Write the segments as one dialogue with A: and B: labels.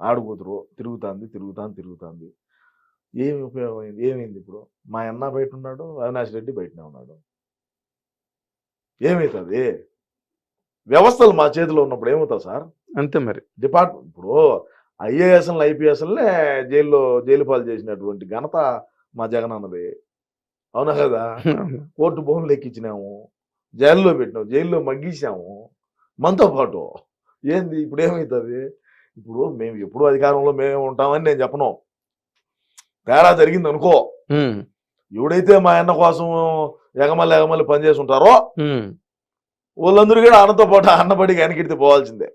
A: ఆడుకూతురు తిరుగుతాంది తిరుగుతాంది తిరుగుతాంది. ఏమి ఉపయోగం అయింది ఏమైంది ఇప్పుడు? మా అన్న బయట ఉన్నాడు అవినాష్ రెడ్డి బయటనే ఉన్నాడు. ఏమవుతుంది వ్యవస్థలు మా చేతిలో ఉన్నప్పుడు ఏమవుతుంది సార్?
B: అంతే మరి.
A: డిపార్ట్మెంట్ ఇప్పుడు ఐఏఎస్ఎల్ ఐపీఎస్ఎల్నే జైల్లో జైలు పాలు చేసినటువంటి ఘనత మా జగన్ అన్నది అవునా కదా? కోర్టు భూములు ఎక్కించినాము జైల్లో పెట్టినాము జైల్లో మగ్గించాము మనతో పాటు. ఏంది? ఇప్పుడు ఏమవుతుంది ఇప్పుడు మేము ఎప్పుడు అధికారంలో మేము ఉంటామని నేను చెప్పను. తేడా జరిగింది అనుకో ఎవడైతే మా అన్న కోసం ఎగమల్లి ఎగమల్లి పనిచేసి ఉంటారో వాళ్ళందరూ కూడా అన్నతో పాటు అన్నబడికి వెనకెడితే పోవాల్సిందే.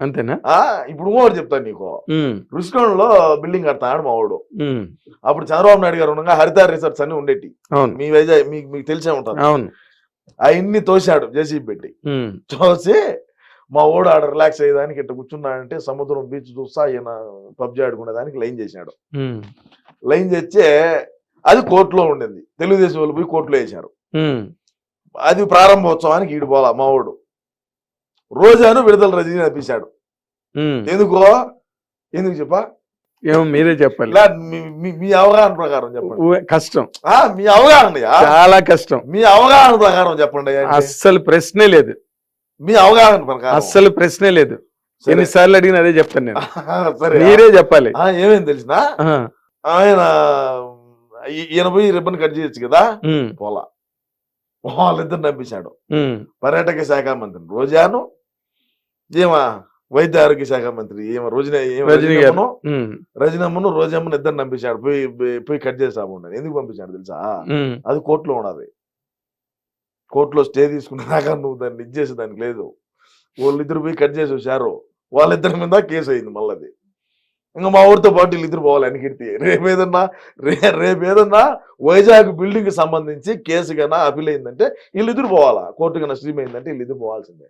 B: అంతేనా?
A: ఆ ఇప్పుడు ఇంకోటి చెప్తాను నీకు. రుషికొండలో బిల్డింగ్ కడతాడు మా వాడు.
B: ఉమ్,
A: అప్పుడు చంద్రబాబు నాయుడు గారు ఉండగా హరిత రిసర్చ్ అన్ని ఉండేటి.
B: అవును.
A: మీ వైజాగ్ మీకు మీకు తెలిసే ఉంటారు
B: అవును.
A: అవన్నీ తోశాడు జేసీబీ పెట్టి. చూసి మా ఓడు ఆడ రిలాక్స్ అయ్యేదానికి ఇట్లా కూర్చున్నాడంటే సముద్రం బీచ్ చూస్తా ఈయన పబ్జి ఆడుకునేదానికి లైన్ చేశాడు
B: ఉమ్,
A: లైన్ చేస్తే అది కోర్టులో ఉండేది. తెలుగుదేశం వాళ్ళు పోయి కోర్టులో వేశారు.
B: ఉమ్,
A: అది ప్రారంభోత్సవానికి ఈడు పోలా మా ఓడు. రోజాను విడుదల రజనీ అనిపించాడు. ఎందుకో? ఎందుకు చెప్పా?
B: ఏమో మీరే చెప్పాలి.
A: ఇలా మీ- అవగాహన ప్రకారం చెప్పండి.
B: కష్టం.
A: ఆ, మీ అవగాహన
B: చాలా కష్టం.
A: మీ అవగాహన ప్రకారం చెప్పండి.
B: అస్సలు ప్రశ్నే లేదు.
A: మీ అవగాహన ప్రకారం.
B: అస్సలు ప్రశ్నే లేదు.
A: సరే.
B: ఎన్నిసార్లు అడిగిన అదే చెప్తాను నేను.
A: సరే.
B: మీరే చెప్పాలి.
A: ఆ, ఏమేం తెలిసిన? ఆయన ఈయన పోయి రిబ్బన్ కట్ చేయొచ్చు కదా? పోలా. వాళ్ళిద్దరు
B: ఉమ్,
A: పర్యాటక శాఖ మంత్రి రోజాను ఏమా వైద్య ఆరోగ్య శాఖ మంత్రి ఏమ రోజున. రజనమ్మను రోజమ్మను ఇద్దరు నంపించాడు పోయి పోయి- కట్ చేసాము ఎందుకు పంపించాడు తెలుసా? అది కోర్టులో ఉన్నది కోర్టులో స్టే తీసుకున్నాక నువ్వు దాన్ని ఇది చేసేదానికి లేదు. వాళ్ళిద్దరు పోయి కట్ చేసి వచ్చారు. వాళ్ళిద్దరి మీద కేసు అయింది మళ్ళీ ఇంకా మా ఊరితో పాటు వీళ్ళిద్దరు పోవాలి వెనకెడితే రేపు ఏదన్నా రే రేపు ఏదన్నా వైజాగ్ బిల్డింగ్కి సంబంధించి కేసు కన్నా అపీల్ అయిందంటే వీళ్ళిద్దరు పోవాలా? కోర్టు కన్నా స్ట్రీమ్ అయిందంటే వీళ్ళిద్దరు పోవాల్సిందే.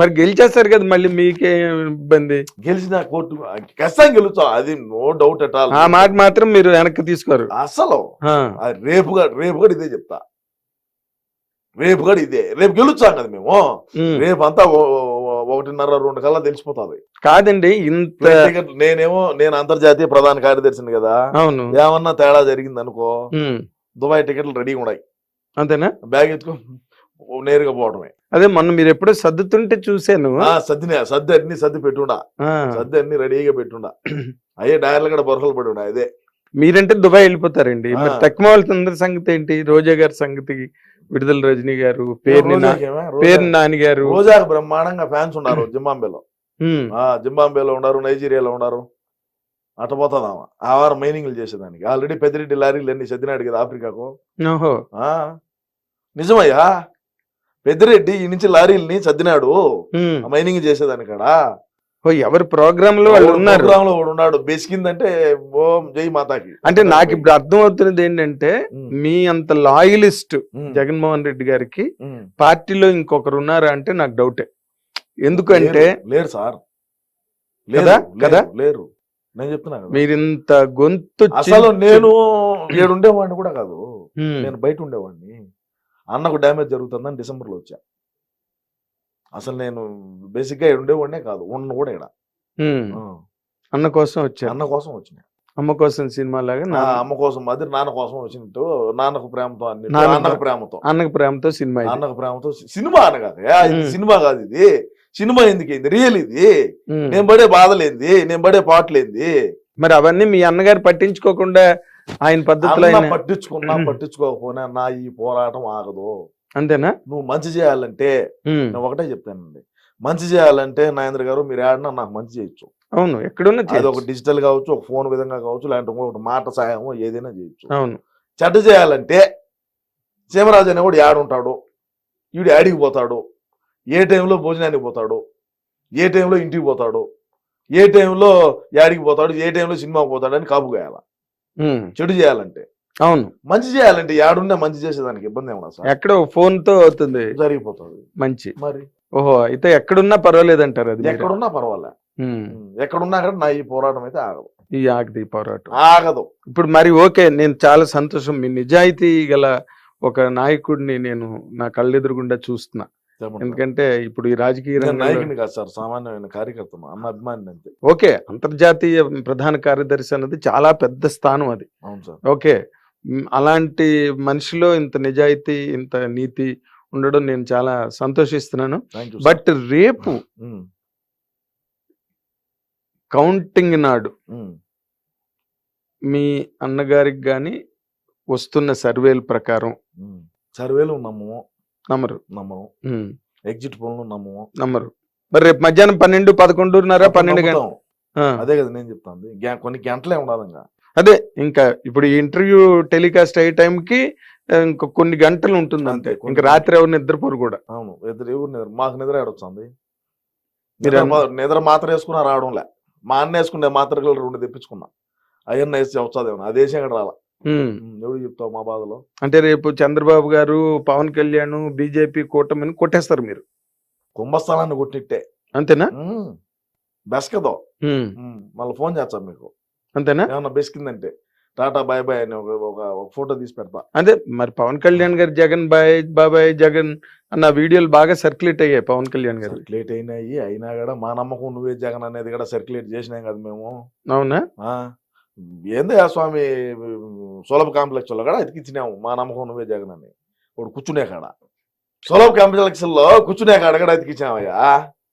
A: మరి
B: గెలిచేస్తారు కదా మళ్ళీ మీకే ఇబ్బంది.
A: గెలిచిన కోర్టు ఖచ్చితంగా గెలుచాం అది నో డౌట్ అట్ ఆల్
B: ఆ మాట మాత్రం మీరు వెనక్కి తీసుకోరు.
A: అసలు రేపు రేపు కూడా ఇదే చెప్తా. రేపు కూడా ఇదే. రేపు గెలుచాం కదా మేము. రేపు అంతా ఒకటిన్నర రెండు కల్లా తెలిసిపోతుంది.
B: కాదండి ఇంత
A: నేనేమో నేను అంతర్జాతీయ ప్రధాన కార్యదర్శిని కదా.
B: అవును.
A: ఏమన్నా తేడా జరిగింది అనుకో దుబాయ్ టికెట్లు రెడీగా ఉన్నాయి.
B: అంతేనా?
A: బ్యాగ్ ఎత్తుకో నేరుగా పోవడమే.
B: అదే మొన్న మీరు ఎప్పుడో సర్దుతుంటే చూశాను.
A: ఆ సర్దినే సర్ది అన్ని సర్ది పెట్టుండా. సర్ది అన్ని రెడీగా పెట్టుండా. అయ్యే డైర్లు కూడా బొరకలు పడి ఉండా అదే.
B: మీరంటే దుబాయ్ వెళ్ళిపోతారండి. తక్కువ వాళ్ళందరి సంగతి ఏంటి? రోజా గారి సంగతి విడుదల రజనీ గారు పేరు నాని గారు.
A: రోజాకు బ్రహ్మాండంగా ఫ్యాన్స్ ఉన్నారు జింబాంబేలో. జింబాంబేలో ఉన్నారు నైజీరియాలో ఉన్నారు. అట్ట పోతుందామా. ఆ వారం మైనింగ్లు చేసేదానికి. ఆల్రెడీ పెద్దిరెడ్డి లారీలు అన్ని సర్దినాడు కదా ఆఫ్రికాకు. నిజమయ్యా? పెద్దిరెడ్డి ఈ నుంచి లారీల్ని సర్దినాడు. ఆ మైనింగ్ చేసేదాని కాడ
B: ఓ ఎవరి ప్రోగ్రామ్లో వాళ్ళు ఉన్నారు?
A: ప్రోగ్రామ్లో ఉన్నాడు? బెసికిందంటే ఓం జై మాతాకి.
B: అంటే నాకు ఇప్పుడు అర్థం అవుతున్నది ఏంటంటే మీ అంత లాయలిస్ట్ జగన్మోహన్ రెడ్డి గారికి. పార్టీలో ఇంకొకరు ఉన్నారా అంటే నాకు డౌటే ఎందుకంటే
A: లేరు- సార్. లేరు,
B: కదా?
A: లేరు, నేను చెప్తున్నా
B: ఇంత గొంతు
A: అసలు నేను ఏడుండేవాడిని కూడా కాదు. నేను బయట ఉండేవాడిని. అన్నకు డ్యామేజ్ జరుగుతుందని డిసెంబర్లో వచ్చా. అసలు నేను బేసిక్గా ఉండేవాడినే కాదు. ఉన్న కూడా ఇక్కడ
B: అన్న కోసం వచ్చారు.
A: అన్న కోసం వచ్చిన.
B: అమ్మ కోసం సినిమా లాగా
A: నా అమ్మ కోసం అది నాన్న కోసం వచ్చినట్టు నాన్నకు ప్రేమతో అన్ని
B: నాన్న-
A: అన్నకు ప్రేమతో.
B: అన్నకు ప్రేమతో సినిమా.
A: అన్నకు ప్రేమతో సినిమా అన్న కాదు. సినిమా కాదు ఇది. సినిమా ఎందుకైంది రియల్ ఇది. నేను పడే బాధలేంది నేను పడే పాటలేంది
B: మరి అవన్నీ మీ అన్నగారు పట్టించుకోకుండా ఆయన పద్ధతిలో
A: పట్టించుకున్నా పట్టించుకోకపోయినా నా ఈ పోరాటం ఆగదు.
B: అంతేనా?
A: నువ్వు మంచి చేయాలంటే నేను ఒకటే చెప్తానండి. మంచి చేయాలంటే నాగేంద్ర గారు మీరు ఆడినా నాకు మంచి చేయొచ్చు.
B: అవును ఎక్కడున్నా
A: అది. ఒక డిజిటల్ కావచ్చు ఒక ఫోన్ విధంగా కావచ్చు లేదంటే ఇంకొకటి మాట సాయం ఏదైనా చేయొచ్చు.
B: అవును.
A: చెడ్డ చేయాలంటే సీమరాజు అనేవాడు యాడుంటాడు వీడు యాడికి పోతాడు? ఏ టైంలో భోజనానికి పోతాడు? ఏ టైంలో ఇంటికి పోతాడు? ఏ టైంలో యాడికి పోతాడు? ఏ టైంలో సినిమాకి పోతాడు? అని కాపు కాయాల చెడు చేయాలంటే.
B: అవును.
A: మంచి చేయాలంటే యాడున్నా మంచి చేసేదానికి ఇబ్బంది ఏమన్నా సార్?
B: ఎక్కడో ఫోన్తో అవుతుంది.
A: జరిగిపోతుంది.
B: మంచి.
A: మరి?
B: ఓహో అయితే ఎక్కడున్నా పర్వాలేదు అంటారు అది.
A: ఎక్కడున్నా పర్వాలే. ఎక్కడున్నా కూడా నా ఈ పోరాటం అయితే ఆగదు.
B: ఈ ఆగది పోరాటం.
A: ఆగదు.
B: ఇప్పుడు మరి ఓకే నేను చాలా సంతోషం. మీ నిజాయితీ గల ఒక నాయకుడిని నేను నా కళ్ళెదురుగుండా చూస్తున్నా. ఎందుకంటే ఇప్పుడు ఈ రాజకీయ
A: నాయకుని కాదు సార్ సామాన్యమైన కార్యకర్తను అన్న అభిమాని అంతే.
B: ఓకే అంతర్జాతీయ ప్రధాన కార్యదర్శి అన్నది చాలా పెద్ద స్థానం అది.
A: అవును సార్.
B: ఓకే అలాంటి మనిషిలో ఇంత నిజాయితీ ఇంత నీతి ఉండడం నేను చాలా సంతోషిస్తున్నాను. బట్ రేపు కౌంటింగ్ నాడు మీ. అన్నగారికి గాని వస్తున్న సర్వేల ప్రకారం
A: సర్వేలు నమ్మము?
B: నమ్మరు.
A: నమ్మము ఎగ్జిట్ పోల్ను నమ్మము?
B: నమ్మరు. మరి రేపు మధ్యాహ్నం పన్నెండు పదకొండున్నర పన్నెండు గంటల.
A: అదే కదా నేను చెప్తాను కొన్ని గంటలే ఉండాలి ఇంకా
B: అదే ఇంకా ఇప్పుడు ఈ ఇంటర్వ్యూ టెలికాస్ట్ అయ్యే టైంకి ఇంకా కొన్ని గంటలు ఉంటుంది అంతే ఇంకా రాత్రి ఎవరు నిద్రపోరు కూడా.
A: అవును ఇద్దరు ఎవరు నిద్ర మాకు నిద్ర ఏడొచ్చింది
B: మీరు
A: నిద్ర మాత్ర వేసుకున్నా రావడంలే. మా అన్న వేసుకునే మాత్రలు రెండు తెప్పించుకున్నా. అయ్యన్న వేసి వచ్చేదేమో అది వేసి అక్కడ రాలా? ఎవడు చెప్తావు మా బాధలో?
B: అంటే రేపు చంద్రబాబు గారు పవన్ కళ్యాణ్ బీజేపీ కూటమిని కొట్టేస్తారు మీరు.
A: కుంభస్థలాన్ని కొట్టిట్టే.
B: అంతేనా?
A: బెస్కదో మళ్ళీ ఫోన్ చేస్తాం మీకు.
B: అంతేనా?
A: ఏమన్నా బెస్కిందంటే టాటా బాయ్ బాయ్ అని ఒక ఒక- ఫోటో తీసి పెడతా.
B: అదే మరి పవన్ కళ్యాణ్ గారు జగన్ బాయ్ బాబాయ్ జగన్ అన్న వీడియోలు బాగా సర్క్యులేట్ అయ్యాయి పవన్ కళ్యాణ్ గారు.
A: సర్క్యులేట్ అయినాయి అయినా కూడా మా నమ్మకం నువ్వే జగన్ అనేది కూడా సర్క్యులేట్ చేసినాం కదా మేము.
B: అవునా?
A: ఆ? ఏంది ఆ స్వామి సులభ కాంప్లెక్స్లో కూడా ఎతికిచ్చినాము మా నమ్మకం నువ్వే జగన్ అని. ఇప్పుడు కూర్చునే కాడ. సులభ కాంప్లెక్స్లో కూర్చునే కాడ కూడా ఎతికిచ్చామయ్యా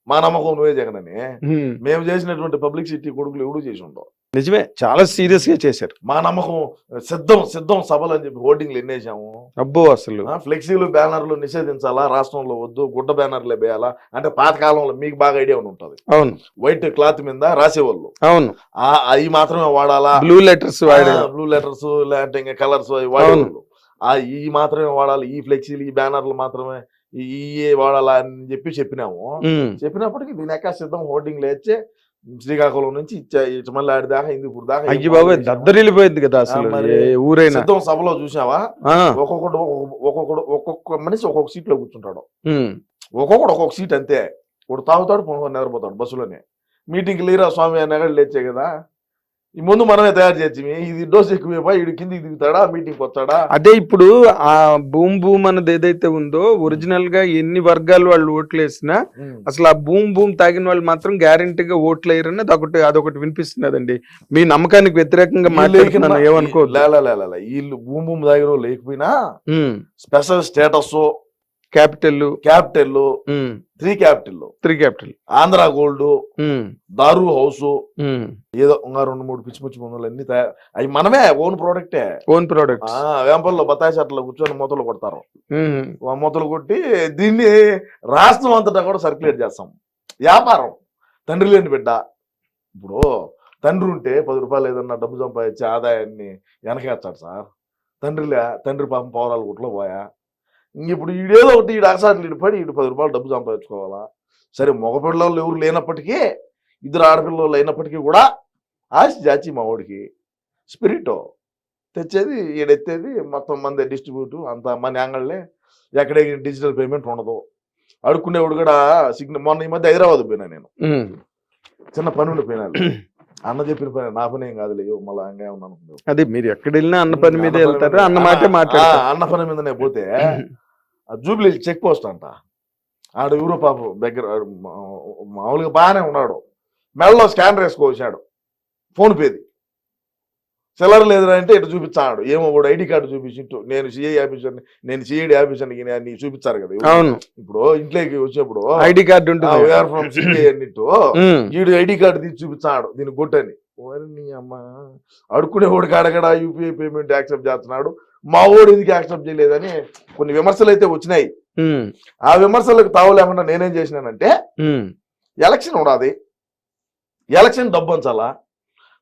A: మా నమ్మకం నువ్వే జగన్ అని
B: ఉమ్,
A: మేము చేసినటువంటి పబ్లిసిటీ కొడుకులు ఎవడు చేసి ఉండవు
B: నిజమే చాలా సీరియస్గా చేశారు.
A: మా నమ్మకం సిద్ధం సిద్ధం సభలు అని చెప్పి హోర్డింగ్లు ఎన్నేసాము.
B: అబ్బో అసలు.
A: ఫ్లెక్సీలు బ్యానర్లు నిషేధించాలా రాష్ట్రంలో వద్దు గుడ్డ బ్యానర్లే వేయాలా అంటే పాతకాలంలో మీకు బాగా ఐడియా ఉంటుంది.
B: అవును.
A: వైట్ క్లాత్ మీద రాసేవాళ్ళు.
B: అవును.
A: ఆ అవి మాత్రమే వాడాలా?
B: బ్లూ లెటర్స్
A: బ్లూ లెటర్స్ లేదంటే ఇంకా కలర్స్ వాడేవాళ్ళు. ఆ ఈ మాత్రమే వాడాలి ఈ ఫ్లెక్సీలు ఈ బ్యానర్లు మాత్రమే ఈ వాడాలా అని చెప్పి చెప్పినాము. చెప్పినప్పటికీ దీని ఎక్క సిద్ధం హోర్డింగ్ లేచే శ్రీకాకుళం నుంచి మళ్ళీ ఆడి దాకా హిందూపూర్ దాకా
B: అయ్యి బాబాయ్ దద్దరిల్లిపోయింది కదా అసలు ఊరైనా.
A: సిద్ధం సభలో చూసావా ఒక్కొక్కడు ఒక్కొక్క- ఒక్కొక్కడు ఒక్కొక్క మనిషి ఒక్కొక్క సీట్లో కూర్చుంటాడు ఒక్కొక్కడు ఒక్కొక్క సీట్ అంతే. ఇప్పుడు తాగుతాడు పొనుకొని నిద్రపోతాడు బస్సులోనే. మీటింగ్ లీరా స్వామి అన్నగాడు లేచే కదా. ఈ ముందు మనమే తయారు చేసి ఇది డోస్ ఎక్కువ ఇడు కిందికి దిగుతాడా మీటింగ్ వస్తాడా?
B: అదే ఇప్పుడు ఆ భూమ్ భూమ్ అన్నది ఏదైతే ఉందో ఒరిజినల్గా ఎన్ని వర్గాలు వాళ్ళు ఓట్లు వేసినా అసలు ఆ భూమ్ భూమ్ తాగిన వాళ్ళు మాత్రం గ్యారంటీగా ఓట్లు వేయరని అదొకటి అదొకటి వినిపిస్తున్నదండి. మీ నమ్మకానికి వ్యతిరేకంగా మాట్లాడుతున్నాను ఏమనుకోవద్దు.
A: లే, లే, లే, లే, లే. వీళ్ళు భూమి భూమి దగ్గర లేకపోయినా special status
B: capital
A: capital three capital
B: three capital.
A: Andhra gold దారు హౌస్ ఏదో ఇంకా రెండు మూడు పిచ్చి పిచ్చి మందులు అన్ని తయారు. అవి మనమే ఓన్ ప్రోడక్టే.
B: Own products.
A: ఆ వేంపల్లో బత్తాయి చెట్లు కూర్చొని మూతలు కొడతారు. మూతలు కొట్టి దీన్ని రాష్ట్రం అంతటా కూడా సర్క్యులేట్ చేస్తాం. వ్యాపారం. తండ్రి లేని బిడ్డ. ఇప్పుడు తండ్రి ఉంటే పది రూపాయలు ఏదన్నా డబ్బు సంపాదించి ఆదాయాన్ని వెనకేస్తాడు సార్. తండ్రి లే తండ్రి పాపం పౌరాలు గుట్లో పోయా. ఇప్పుడు ఈడేదో ఒకటి ఈడు అగసాట్లు ఈడు పడి ఈడు పది రూపాయలు డబ్బు సంపాదించుకోవాలా? సరే మగ పిల్లలు ఎవరు లేనప్పటికీ ఇద్దరు ఆడపిల్లలు అయినప్పటికీ కూడా ఆశ జాచి మా వాడికి. స్పిరిట్. తెచ్చేది ఈడెత్తేది మొత్తం మంది డిస్ట్రిబ్యూట్ అంత మన యాంగళ్ళే ఎక్కడ డిజిటల్ పేమెంట్ ఉండదు. అడుక్కునేవాడు కూడా సిగ్నల్ మొన్న ఈ మధ్య హైదరాబాద్ పోయినా నేను. చిన్న పని ఉండిపోయినా అన్న చెప్పిన పని నా పని ఏం కాదులే ఇయ్యో, మళ్ళా ఏమన్నా అనుకుంటావు.
B: అదే మీరు ఎక్కడ వెళ్ళినా అన్న పని మీద వెళ్తారు అన్న మాటే
A: ఆ, అన్న పని మీదనే పోతే జూబ్లీ చెక్ పోస్ట్ అంట. ఆడు పాప దగ్గర మామూలుగా బాగానే ఉన్నాడు. మెడలో స్కానర్ వేసుకోవచ్చాడు ఫోన్ పేది. చిల్లర లేదురా అంటే ఇటు చూపించాడు. ఏమో వాడు ఐడి కార్డు చూపించింటూ నేను సిఐ ఆఫీసర్ని నేను సిఐడి ఆఫీసర్ని నీకు చూపించారు కదా?
B: అవును.
A: ఇప్పుడు ఇంట్లోకి వచ్చినప్పుడు
B: ID card
A: VR from CI అన్నిట్టు వీడు ఐడి కార్డు తీసి చూపించాడు. దీని గుట్టని ఓరి అమ్మ. అడుక్కునే వాడికి అడగడా యూపీఐ పేమెంట్ యాక్సెప్ట్ చేస్తున్నాడు. మా వాడు ఎందుకు యాక్సెప్ట్ చేయలేదని కొన్ని విమర్శలు అయితే వచ్చినాయి ఆ విమర్శలకు తావు లేకుండా నేనేం చేసినానంటే ఎలక్షన్ ఉండాది ఎలక్షన్ డబ్బు అంచాలా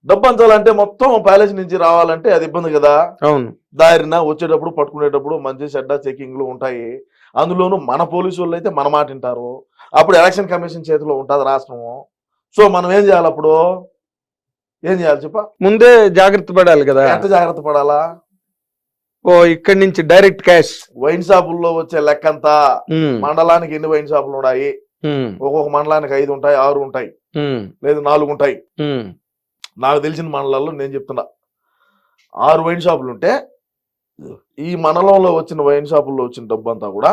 A: డబ్బు అంచాలంటే మొత్తం ప్యాలెస్ నుంచి రావాలంటే అది ఇబ్బంది కదా.
B: అవును.
A: దారిన వచ్చేటప్పుడు పట్టుకునేటప్పుడు మంచి చెడ్డ చెకింగ్లు ఉంటాయి. అందులోనూ మన పోలీసు వాళ్ళు అయితే మన మాట వింటారు. అప్పుడు ఎలక్షన్ కమిషన్ చేతిలో ఉంటుంది రాష్ట్రము. సో మనం ఏం చేయాలి అప్పుడు? ఏం చేయాలి చెప్ప?
B: ముందే జాగ్రత్త పడాలి కదా.
A: ఎంత జాగ్రత్త పడాలా?
B: ఓ ఇక్కడి నుంచి డైరెక్ట్ క్యాష్.
A: వైన్ షాపుల్లో వచ్చే లెక్కంతా మండలానికి ఎన్ని వైన్ షాపులు ఉన్నాయి? ఒక్కొక్క మండలానికి ఐదు ఉంటాయి ఆరు ఉంటాయి. లేదు నాలుగు ఉంటాయి. నాకు తెలిసిన మండలాల్లో నేను చెప్తున్నా. ఆరు వైన్ షాపులు ఉంటే ఈ మండలంలో వచ్చిన వైన్ షాపుల్లో వచ్చిన డబ్బు అంతా కూడా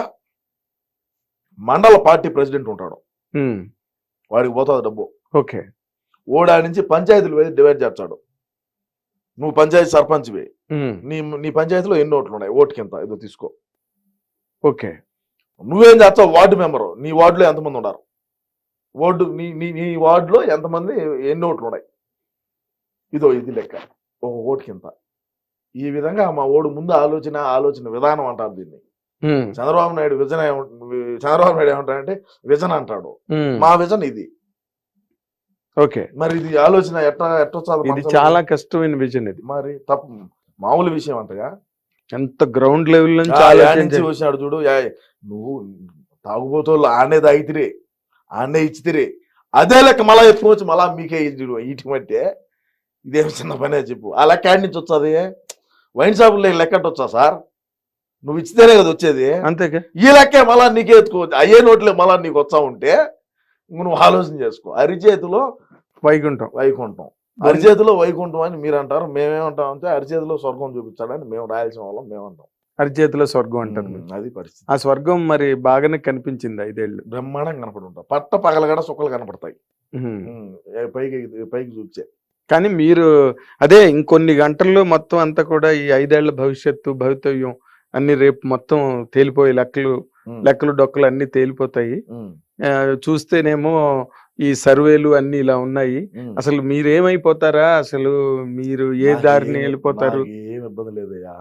A: మండల పార్టీ ప్రెసిడెంట్ ఉంటాడు. వాడికి పోతుంది డబ్బు.
B: ఓకే.
A: ఓడా నుంచి పంచాయతీలు డివైడ్ చేస్తాడు. నువ్వు పంచాయతీ సర్పంచ్వి. నీ నీ పంచాయతీలో ఎన్ని ఓట్లు ఉన్నాయి ఓటుకి ఎంత ఇదో తీసుకో.
B: ఓకే.
A: నువ్వేం చేస్తావు? Ward member. నీ వార్డులో ఎంతమంది ఉన్నారు? వార్డు నీ నీ నీ వార్డులో ఎంతమంది ఎన్ని ఓట్లు ఉన్నాయి ఇదో ఇది లెక్క. ఒక ఓటుకి ఇంత ఈ విధంగా మా ఓడు ముందు ఆలోచన ఆలోచన విధానం అంటారు దీన్ని. చంద్రబాబు నాయుడు విజన్ చంద్రబాబు నాయుడు ఏమంటాడంటే విజన్ అంటాడు. మా విజన్ ఇది.
B: ఓకే.
A: మరి ఇది ఆలోచన ఎట్లా ఎట్టొచ్చా
B: ఇది చాలా కష్టమైన విజన్ ఇది.
A: మరి తప్పు మామూలు విషయం అంటగా?
B: ఎంత గ్రౌండ్ లెవెల్ నుంచి
A: వచ్చినాడు చూడు నువ్వు తాగుబోతోళ్ళు ఆనే తాగితిరే ఆనే ఇచ్చితిరే. అదే లెక్క మళ్ళా ఎత్తుకోవచ్చు మళ్ళా మీకే ఇచ్చుడు ఇటువంటి ఇదేం చిన్న పనే చెప్పు. ఆ లెక్క ఆడి నుంచి వచ్చాది వైన్ షాపుల్లో లెక్క వచ్చా సార్? నువ్వు ఇచ్చితేనే కదా వచ్చేది.
B: అంతేగా
A: ఈ లెక్కే మళ్ళా నీకే ఎత్తుకోవచ్చు. అయ్యే నోట్లే మళ్ళా నీకు వచ్చా ఉంటే నువ్వు ఆలోచన చేసుకో. అరిచేతిలో
B: వైకుంఠం
A: వైకుంఠం. అరిచేతిలో వైకుంఠం అని మీరు అంటారు మేమేమంటాం అంటే అరిచేతిలో స్వర్గం చూపించాడని మేము రాయాల్సిన వాళ్ళం మేమంటాం.
B: అరిచేతిలో స్వర్గం అంటారు.
A: అది పరిస్థితి.
B: ఆ స్వర్గం మరి బాగానే కనిపించింది ఐదేళ్ళు.
A: బ్రహ్మాండంగా కనపడి ఉంటాం పట్ట పగలగడ సుక్కలు కనపడతాయి. పైకి పైకి చూపించే
B: కానీ మీరు అదే ఇంకొన్ని గంటల్లో మొత్తం అంతా కూడా ఈ ఐదేళ్ళ భవిష్యత్తు భవితవ్యం అన్ని రేపు మొత్తం తేలిపోయే లెక్కలు లెక్కలు డొక్కలు అన్ని తేలిపోతాయి. చూస్తేనేమో ఈ సర్వేలు అన్ని ఇలా ఉన్నాయి. అసలు మీరేమైపోతారా? అసలు మీరు ఏ దారిని వెళ్ళిపోతారు?
A: ఏం ఇబ్బంది లేదయ్యా.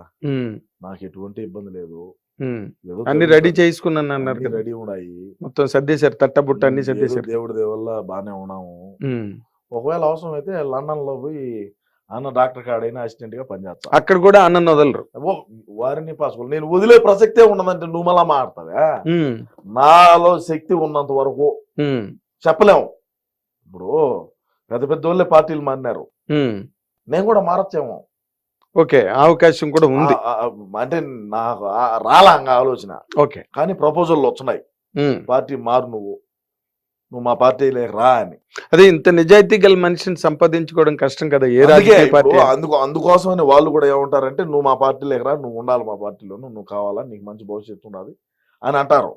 A: నాకు ఎటువంటి ఇబ్బంది లేదు.
B: అన్ని. రెడీ చేసుకున్నాను అన్నారు
A: రెడీ ఉన్నాయి.
B: మొత్తం సర్దేశారు తట్టబుట్ట అన్ని సర్దేశారు.
A: దేవుడి దేవల్ల బాగానే ఉన్నాము. ఒకవేళ అవసరం అయితే లండన్లో పోయి అన్న డాక్టర్ కాడైనా అసిస్టెంట్గా పనిచేస్తా.
B: అక్కడ కూడా అన్నం వదలరు.
A: ఓ, వారిని పాసుకోవాలి నేను వదిలే ప్రసక్తే ఉండదంటే నువ్వు మళ్ళా మాడతావా
B: ఉమ్,
A: నాలో శక్తి ఉన్నంత వరకు చెప్పలేము ఇప్పుడు పెద్ద పెద్ద వాళ్ళే పార్టీలు మారినారు. నేను కూడా మారచ్చేమో.
B: ఓకే ఆ అవకాశం కూడా ఉంది.
A: అంటే నాకు రాలా ఆలోచన.
B: ఓకే.
A: కానీ ప్రపోజల్లు వచ్చినాయి. పార్టీ మారు నువ్వు. నువ్వు మా పార్టీలోకి రా అని.
B: అదే ఇంత నిజాయితీ గల మనిషిని సంపాదించుకోవడం కష్టం కదా ఏ
A: అందుకే
B: రాజకీయ పార్టీ?
A: అందుకు అందుకోసమని వాళ్ళు కూడా ఏమంటారంటే నువ్వు మా పార్టీలోకి రా నువ్వు ఉండాలి మా పార్టీలో నువ్వు కావాలా నీకు మంచి భవిష్యత్తు ఉన్నది అని అంటారు.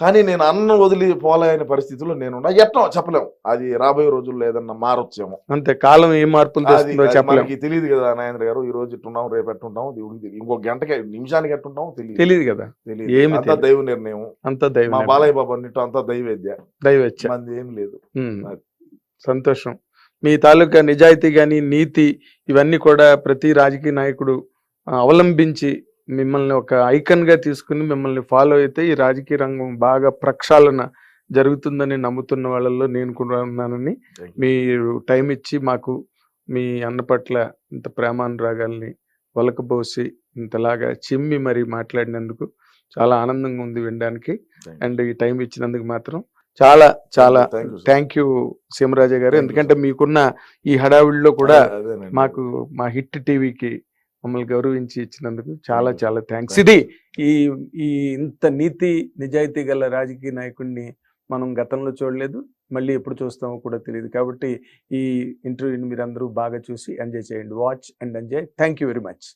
A: కానీ నేను అన్నం వదిలి పోలేని పరిస్థితిలో నేను ఎట్లా చెప్పలేము అది రాబోయే రోజుల్లో ఏదన్నా మారొచ్చేమో.
B: అంతే కాలం ఏ మార్పులు
A: అది
B: తెస్తుందో
A: అది
B: చెప్పలేం.
A: మనకి తెలియదు కదా నాయన గారు ఈ రోజు ఇట్టున్నాం రేపు ఎట్టుంటాం దేవుడికి. ఇంకో గంటకి నిమిషానికి ఎట్టుంటాం తెలియదు
B: తెలియదు కదా.
A: తెలియదు అంతా. దైవ నిర్ణయం.
B: అంతా
A: మా
B: దైవం
A: బాలయ్య బాబు అన్నిటి అంతా దైవేద్య.
B: దైవచ్చ
A: మంది ఏం లేదు.
B: సంతోషం. మీ తాలూకా నిజాయితీ గాని నీతి ఇవన్నీ కూడా ప్రతి రాజకీయ నాయకుడు అవలంబించి మిమ్మల్ని ఒక ఐకన్గా తీసుకుని మిమ్మల్ని ఫాలో అయితే ఈ రాజకీయ రంగం బాగా ప్రక్షాళన జరుగుతుందని నమ్ముతున్న వాళ్ళల్లో నేను కూడా ఉన్నానని మీరు టైం ఇచ్చి మాకు మీ అన్న పట్ల ఇంత ప్రేమానురాగాల్ని వలకబోసి ఇంతలాగా చిమ్మి మరి మాట్లాడినందుకు చాలా ఆనందంగా ఉంది వినడానికి అండ్ ఈ టైం ఇచ్చినందుకు మాత్రం చాలా చాలా. థ్యాంక్ యూ సీమరాజా గారు ఎందుకంటే. మీకున్న ఈ హడావిడిలో కూడా. మాకు మా హిట్ టీవీకి మమ్మల్ని గౌరవించి ఇచ్చినందుకు చాలా. చాలా థ్యాంక్స్ ఇది ఈ ఈ ఇంత నీతి నిజాయితీ గల రాజకీయ నాయకుడిని మనం గతంలో చూడలేదు మళ్ళీ ఎప్పుడు చూస్తామో కూడా తెలియదు. కాబట్టి ఈ ఇంటర్వ్యూని మీరు అందరూ బాగా చూసి ఎంజాయ్ చేయండి. Watch and enjoy. Thank you very much.